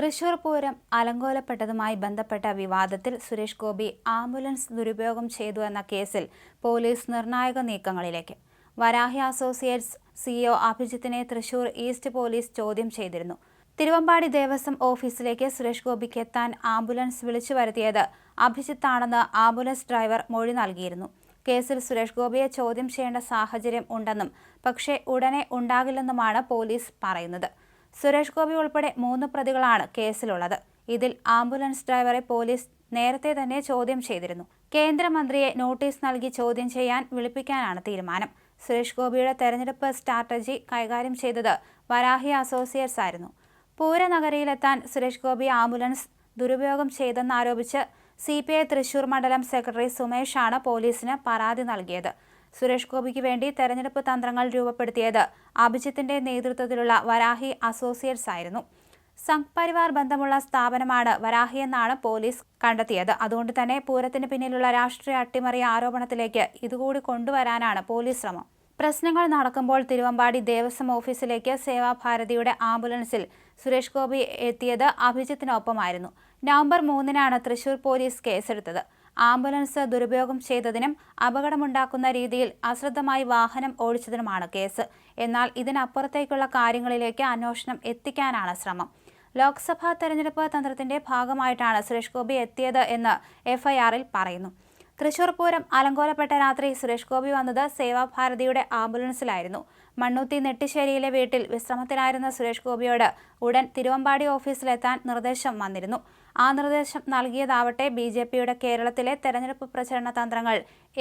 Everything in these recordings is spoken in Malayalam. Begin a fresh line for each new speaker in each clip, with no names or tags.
തൃശൂർ പൂരം അലങ്കോലപ്പെട്ടതുമായി ബന്ധപ്പെട്ട വിവാദത്തിൽ സുരേഷ് ഗോപി ആംബുലൻസ് ദുരുപയോഗം ചെയ്തു എന്ന കേസിൽ പോലീസ് നിർണായക നീക്കങ്ങളിലേക്ക്. വരാഹി അസോസിയേറ്റ്സ് സിഇഒ അഭിജിത്തിനെ തൃശൂർ ഈസ്റ്റ് പോലീസ് ചോദ്യം ചെയ്തിരുന്നു. തിരുവമ്പാടി ദേവസ്വം ഓഫീസിലേക്ക് സുരേഷ് ഗോപിക്ക് എത്താൻ ആംബുലൻസ് വിളിച്ചു വരുത്തിയത് അഭിജിത്താണെന്ന് ആംബുലൻസ് ഡ്രൈവർ മൊഴി നൽകിയിരുന്നു. കേസിൽ സുരേഷ് ഗോപിയെ ചോദ്യം ചെയ്യേണ്ട സാഹചര്യം ഉണ്ടെന്നും പക്ഷേ ഉടനെ ഉണ്ടാകില്ലെന്നുമാണ് പോലീസ് പറയുന്നത്. സുരേഷ് ഗോപി ഉൾപ്പെടെ മൂന്ന് പ്രതികളാണ് കേസിലുള്ളത്. ഇതിൽ ആംബുലൻസ് ഡ്രൈവറെ പോലീസ് നേരത്തെ തന്നെ ചോദ്യം ചെയ്തിരുന്നു. കേന്ദ്രമന്ത്രിയെ നോട്ടീസ് നൽകി ചോദ്യം ചെയ്യാൻ വിളിപ്പിക്കാനാണ് തീരുമാനം. സുരേഷ് ഗോപിയുടെ തെരഞ്ഞെടുപ്പ് സ്ട്രാറ്റജി കൈകാര്യം ചെയ്തത് വരാഹി അസോസിയേറ്റ്സ് ആയിരുന്നു. പൂരനഗരിയിലെത്താൻ സുരേഷ് ഗോപി ആംബുലൻസ് ദുരുപയോഗം ചെയ്തെന്നാരോപിച്ച് സി പി ഐ തൃശൂർ മണ്ഡലം സെക്രട്ടറി സുമേഷാണ് പോലീസിന് പരാതി നൽകിയത്. സുരേഷ് ഗോപിക്ക് വേണ്ടി തെരഞ്ഞെടുപ്പ് തന്ത്രങ്ങൾ രൂപപ്പെടുത്തിയത് അഭിജിത്തിന്റെ നേതൃത്വത്തിലുള്ള വരാഹി അസോസിയേറ്റ്സ് ആയിരുന്നു. സംഘ് പരിവാർ ബന്ധമുള്ള സ്ഥാപനമാണ് വരാഹി എന്നാണ് പോലീസ് കണ്ടെത്തിയത്. അതുകൊണ്ട് തന്നെ പൂരത്തിന് പിന്നിലുള്ള രാഷ്ട്രീയ അട്ടിമറി ആരോപണത്തിലേക്ക് ഇതുകൂടി കൊണ്ടുവരാനാണ് പോലീസ് ശ്രമം. പ്രശ്നങ്ങൾ നടക്കുമ്പോൾ തിരുവമ്പാടി ദേവസ്വം ഓഫീസിലേക്ക് സേവാഭാരതിയുടെ ആംബുലൻസിൽ സുരേഷ് ഗോപി എത്തിയത് അഭിജിത്തിനൊപ്പമായിരുന്നു. നവംബർ മൂന്നിനാണ് തൃശൂർ പോലീസ് കേസെടുത്തത്. ആംബുലൻസ് ദുരുപയോഗം ചെയ്തതിനും അപകടമുണ്ടാക്കുന്ന രീതിയിൽ അശ്രദ്ധമായി വാഹനം ഓടിച്ചതിനുമാണ് കേസ്. എന്നാൽ ഇതിനപ്പുറത്തേക്കുള്ള കാര്യങ്ങളിലേക്ക് അന്വേഷണം എത്തിക്കാനാണ് ശ്രമം. ലോക്സഭാ തെരഞ്ഞെടുപ്പ് തന്ത്രത്തിന്റെ ഭാഗമായിട്ടാണ് സുരേഷ് ഗോപി എത്തിയത് എന്ന് എഫ്ഐആറിൽ പറയുന്നു. തൃശൂർ പൂരം അലങ്കോലപ്പെട്ട രാത്രി സുരേഷ് ഗോപി വന്നത് സേവാഭാരതിയുടെ ആംബുലൻസിലായിരുന്നു. മണ്ണൂത്തി നെട്ടിശ്ശേരിയിലെ വീട്ടിൽ വിശ്രമത്തിലായിരുന്ന സുരേഷ് ഗോപിയോട് ഉടൻ തിരുവമ്പാടി ഓഫീസിലെത്താൻ നിർദ്ദേശം വന്നിരുന്നു. ആ നിർദ്ദേശം നൽകിയതാവട്ടെ ബി ജെ പിയുടെ കേരളത്തിലെ തെരഞ്ഞെടുപ്പ് പ്രചരണ തന്ത്രങ്ങൾ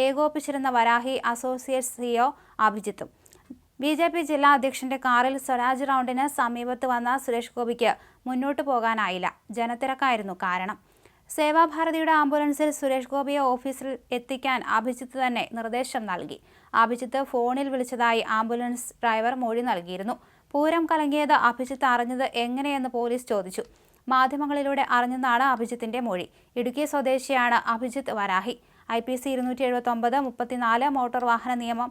ഏകോപിച്ചിരുന്ന വരാഹി അസോസിയേറ്റ് സിഒ അഭിജിത്തും. ബി ജെ പി ജില്ലാ അധ്യക്ഷന്റെ കാറിൽ സ്വരാജ് റൗണ്ടിന് സമീപത്ത് വന്ന സുരേഷ് ഗോപിക്ക് മുന്നോട്ടു പോകാനായില്ല. ജനത്തിരക്കായിരുന്നു കാരണം. സേവാഭാരതിയുടെ ആംബുലൻസിൽ സുരേഷ് ഗോപിയെ ഓഫീസിൽ എത്തിക്കാൻ അഭിജിത്ത് തന്നെ നിർദ്ദേശം നൽകി. അഭിജിത്ത് ഫോണിൽ വിളിച്ചതായി ആംബുലൻസ് ഡ്രൈവർ മൊഴി നൽകിയിരുന്നു. പൂരം കലങ്ങിയത് അഭിജിത്ത് അറിഞ്ഞത് എങ്ങനെയെന്ന് പോലീസ് ചോദിച്ചു. മാധ്യമങ്ങളിലൂടെ അറിഞ്ഞെന്നാണ് അഭിജിത്തിന്റെ മൊഴി. ഇടുക്കി സ്വദേശിയാണ് Abhijith Varahi. I P C ഇരുന്നൂറ്റി എഴുപത്തി ഒമ്പത് മുപ്പത്തിനാല് മോട്ടോർ വാഹന നിയമം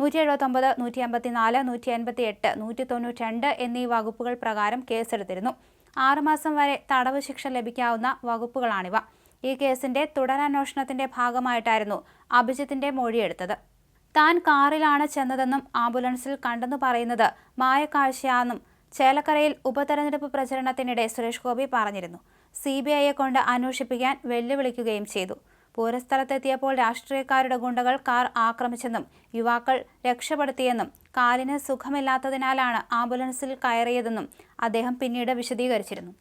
നൂറ്റി എഴുപത്തൊമ്പത് നൂറ്റി അമ്പത്തിനാല് നൂറ്റി അൻപത്തി എട്ട് നൂറ്റി തൊണ്ണൂറ്റി രണ്ട് എന്നീ വകുപ്പുകൾ പ്രകാരം കേസെടുത്തിരുന്നു. ആറുമാസം വരെ തടവ് ശിക്ഷ ലഭിക്കാവുന്ന വകുപ്പുകളാണിവ. ഈ കേസിന്റെ തുടരന്വേഷണത്തിന്റെ ഭാഗമായിട്ടായിരുന്നു അഭിജിത്തിന്റെ മൊഴിയെടുത്തത്. താൻ കാറിലാണ് ചെന്നതെന്നും ആംബുലൻസിൽ കണ്ടെന്നു പറയുന്നത് മായക്കാഴ്ചയാണെന്നും ചേലക്കരയിൽ ഉപതെരഞ്ഞെടുപ്പ് പ്രചരണത്തിനിടെ സുരേഷ് ഗോപി പറഞ്ഞിരുന്നു. സി ബി ഐയെ കൊണ്ട് അന്വേഷിപ്പിക്കാൻ വെല്ലുവിളിക്കുകയും ചെയ്തു. പൂരസ്ഥലത്തെത്തിയപ്പോൾ രാഷ്ട്രീയക്കാരുടെ ഗുണ്ടകൾ കാർ ആക്രമിച്ചെന്നും യുവാക്കൾ രക്ഷപ്പെടുത്തിയെന്നും കാലിന് സുഖമില്ലാത്തതിനാലാണ് ആംബുലൻസിൽ കയറിയതെന്നും അദ്ദേഹം പിന്നീട് വിശദീകരിച്ചിരുന്നു.